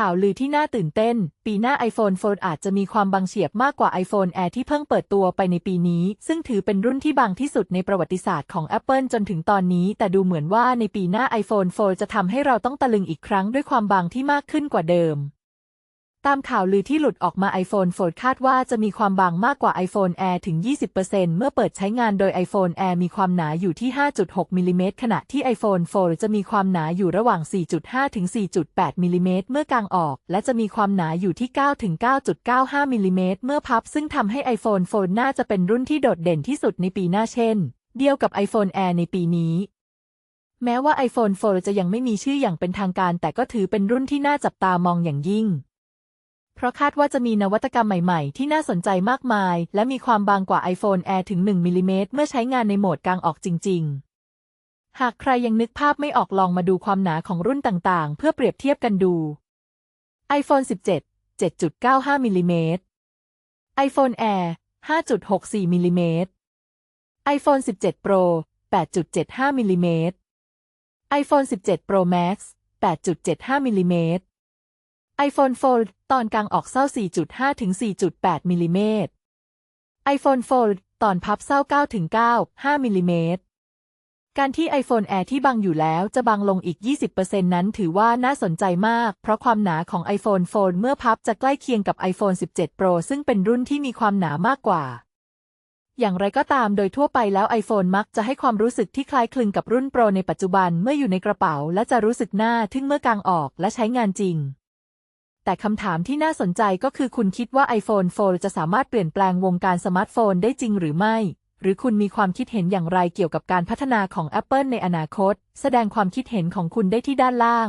ข่าวลือที่น่าตื่นเต้น ปีหน้า iPhone 4อาจจะมีความบางเฉียบมากกว่า iPhone Air ที่เพิ่งเปิดตัวไปในปีนี้ ซึ่งถือเป็นรุ่นที่บางที่สุดในประวัติศาสตร์ของ Apple จนถึงตอนนี้ แต่ดูเหมือนว่าในปีหน้า iPhone 4 จะทำให้เราต้องตะลึงอีกครั้งด้วยความบางที่มากขึ้นกว่าเดิม ตามข่าวลือที่หลุดออกมา iPhone 4คาดว่าจะมีความบางมากกว่า iPhone Air ถึง 20%เมื่อเปิดใช้งานโดย iPhone Air มีความหนาอยู่ที่ 5.6มิลลิเมตรขณะที่ iPhone 4 จะมีความหนาอยู่ระหว่าง 4.5 ถึง 4.8มิลลิเมตรเมื่อกางออก และจะมีความหนาอยู่ที่ 9 ถึง 9.95มิลลิเมตรเมื่อพับ ซึ่งทำให้ iPhone 4 น่าจะเป็นรุ่นที่โดดเด่นที่สุดในปีหน้าเช่น เดียวกับ iPhone Air ในปีนี้แม้ว่า iPhone 4 จะยังไม่มีชื่ออย่างเป็นทางการ แต่ก็ถือเป็นรุ่นที่น่าจับตามองอย่างยิ่ง เพราะคาดว่าจะมีนวัตกรรมใหม่ๆ ที่น่าสนใจมากมาย และมีความบางกว่า iPhone Air ถึง 1มิลลิเมตรเมื่อใช้งานในโหมดกลางออกจริง ๆ หากใครยังนึกภาพไม่ออกลองมาดูความหนาของรุ่นต่างๆ เพื่อเปรียบเทียบกันดู iPhone 17 7.95มิลลิเมตร iPhone Air 5.64มิลลิเมตร iPhone 17 Pro 8.75มิลลิเมตร iPhone 17 Pro Max 8.75มิลลิเมตร iPhone 4 ตอนกลางออกเศร้า 4.5 ถึง 4.8 มิลลิเมตร iPhone 4ตอนพับเศร้า 9 ถึง 9 5 มิลลิเมตร การที่ iPhone Air ที่บางอยู่แล้วจะบางลงอีก 20%นั้นถือว่าน่าสนใจมาก เพราะความหนาของ iPhone 4เมื่อพับจะใกล้เคียงกับ iPhone 17 Pro ซึ่งเป็นรุ่นที่มีความหนามากกว่าอย่างไรก็ตามโดยทั่วไปแล้ว iPhone มักจะให้ความรู้สึกที่คล้ายคลึงกับรุ่นโปรในปัจจุบันเมื่ออยู่ในกระเป๋า และจะรู้สึกหน่าทึ่งเมื่อกางออกและใช้งานจริง แต่คำถามที่น่าสนใจก็คือคุณคิดว่า iPhone 4 จะสามารถเปลี่ยนแปลงวงการสมาร์ทโฟนได้จริงหรือไม่ หรือคุณมีความคิดเห็นอย่างไรเกี่ยวกับการพัฒนาของ Apple ในอนาคต แสดงความคิดเห็นของคุณได้ที่ด้านล่าง